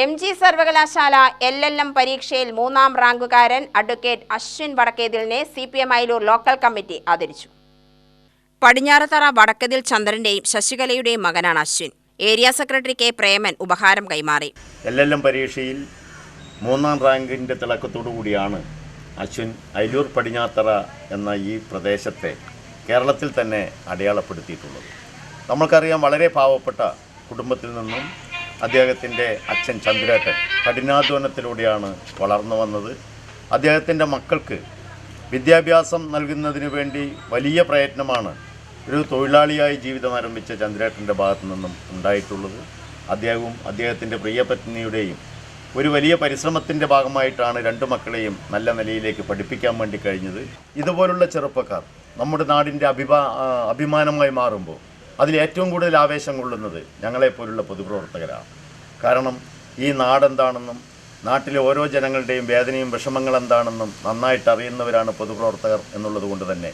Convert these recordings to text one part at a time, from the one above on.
M G സർവകലാശാല L L M പരീക്ഷയിൽ മൂന്നാം റാങ്കുകാരൻ advocate Ashwin വടക്കേതിലിനെ C P M Ayilur local committee ആദരിച്ചു. പടിഞ്ഞാറത്തറ വടക്കതിൽ ചന്ദ്രന്റെയും ശശികലയുടെയും മകനാണ് Ashwin. Area secretary K Preman ഉപഹാരം കൈമാറി. എൽ എൽ എം പരീക്ഷയിൽ മൂന്നാം റാങ്കിന്റെ തിളക്കത്തോടു കൂടിയാണ് അശ്വിൻ അയലൂർ പടിഞ്ഞാത്തറ എന്ന ഈ പ്രദേശത്തെ കേരളത്തിൽ തന്നെ അടയാളപ്പെടുത്തിയിട്ടുള്ളത്. നമ്മൾക്കറിയാം വളരെ പാവപ്പെട്ട കുടുംബത്തിൽ നിന്നും അദ്ദേഹത്തിന്റെ അച്ഛൻ ചന്ദ്രേട്ടൻ കഠിനാധ്വാനത്തിലൂടെയാണ് വളർന്നു വന്നത്. അദ്ദേഹത്തിന്റെ മക്കൾക്ക് വിദ്യാഭ്യാസം നൽകുന്നതിന് വേണ്ടി വലിയ പ്രയത്നമാണ് ഒരു തൊഴിലാളിയായി ജീവിതം ആരംഭിച്ച ചന്ദ്രേട്ടന്റെ ഭാഗത്തു നിന്നും ഉണ്ടായിട്ടുള്ളത്. അദ്ദേഹവും അദ്ദേഹത്തിന്റെ പ്രിയപത്നിയുടെയും ഒരു വലിയ പരിശ്രമത്തിന്റെ ഭാഗമായിട്ടാണ് രണ്ട് മക്കളെയും നല്ല നിലയിലേക്ക് പഠിപ്പിക്കാൻ വേണ്ടി കഴിഞ്ഞത്. ഇതുപോലുള്ള ചെറുപ്പക്കാർ നമ്മുടെ നാടിന്റെ അഭിമാ അഭിമാനമായി മാറുമ്പോൾ അതിൽ ഏറ്റവും കൂടുതൽ ആവേശം കൊള്ളുന്നത് ഞങ്ങളെപ്പോലുള്ള പൊതുപ്രവർത്തകരാണ്. കാരണം ഈ നാടെന്താണെന്നും നാട്ടിലെ ഓരോ ജനങ്ങളുടെയും വേദനയും വിഷമങ്ങൾ എന്താണെന്നും നന്നായിട്ട് അറിയുന്നവരാണ് പൊതുപ്രവർത്തകർ എന്നുള്ളത് കൊണ്ട് തന്നെ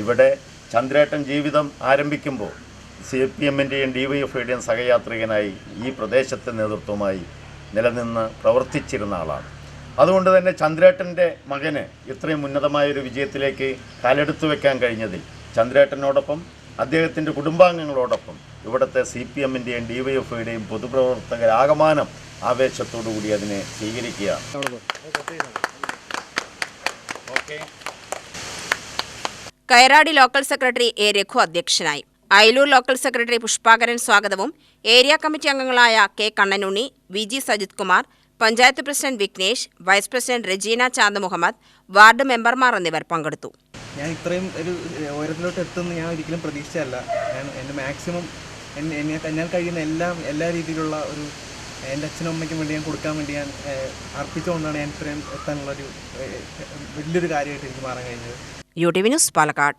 ഇവിടെ ചന്ദ്രേട്ടൻ ജീവിതം ആരംഭിക്കുമ്പോൾ സി പി എമ്മിന്റെയും ഡി വൈ എഫ്ഐയുടെയും സഹയാത്രികനായി ഈ പ്രദേശത്തെ നേതൃത്വമായി നിലനിന്ന് പ്രവർത്തിച്ചിരുന്ന ആളാണ്. അതുകൊണ്ട് തന്നെ ചന്ദ്രേട്ടന്റെ മകന് ഇത്രയും ഉന്നതമായൊരു വിജയത്തിലേക്ക് കാലെടുത്തു വെക്കാൻ കഴിഞ്ഞതിൽ ചന്ദ്രേട്ടനോടൊപ്പം അദ്ദേഹത്തിന്റെ കുടുംബാംഗങ്ങളോടൊപ്പം ഇവിടുത്തെ സി പി എമ്മിന്റെയും ഡി വൈ എഫ് ഐയുടെയും പൊതുപ്രവർത്തകരാകമാനം ആവേശത്തോടു കൂടി അതിനെ സ്വീകരിക്കുകയാണ്. Kayaradi local secretary A Raghu അധ്യക്ഷനായി. അയലൂർ ലോക്കൽ സെക്രട്ടറി പുഷ്പാകരൻ സ്വാഗതവും. ഏരിയ കമ്മിറ്റി അംഗങ്ങളായ K Kannanunni V G Sajith Kumar panchayat president Vignesh vice president Regina Chand Muhammad ward മെമ്പർമാർ എന്നിവർ പങ്കെടുത്തു. ഞാൻ ഇത്രയും ഒരു ഉയരത്തിലോട്ട് എത്തുമെന്ന് ഞാൻ ഒരിക്കലും പ്രതീക്ഷിച്ചല്ല ഞാൻ എന്റെ മാക്സിമം എന്നെ തന്നാൽ കഴിയുന്ന എല്ലാം എല്ലാ രീതിയിലുള്ള ഒരു എന്റെ അച്ഛനും അമ്മയ്ക്കും വേണ്ടി ഞാൻ കൊടുക്കാൻ വേണ്ടി ഞാൻ അർപ്പിച്ചുകൊണ്ടാണ് ഞാൻ ഇത്രയും എത്താനുള്ളൊരു വലിയൊരു കാര്യമായിട്ട് എനിക്ക് മാറാൻ കഴിഞ്ഞത്. U T V news Palakkad.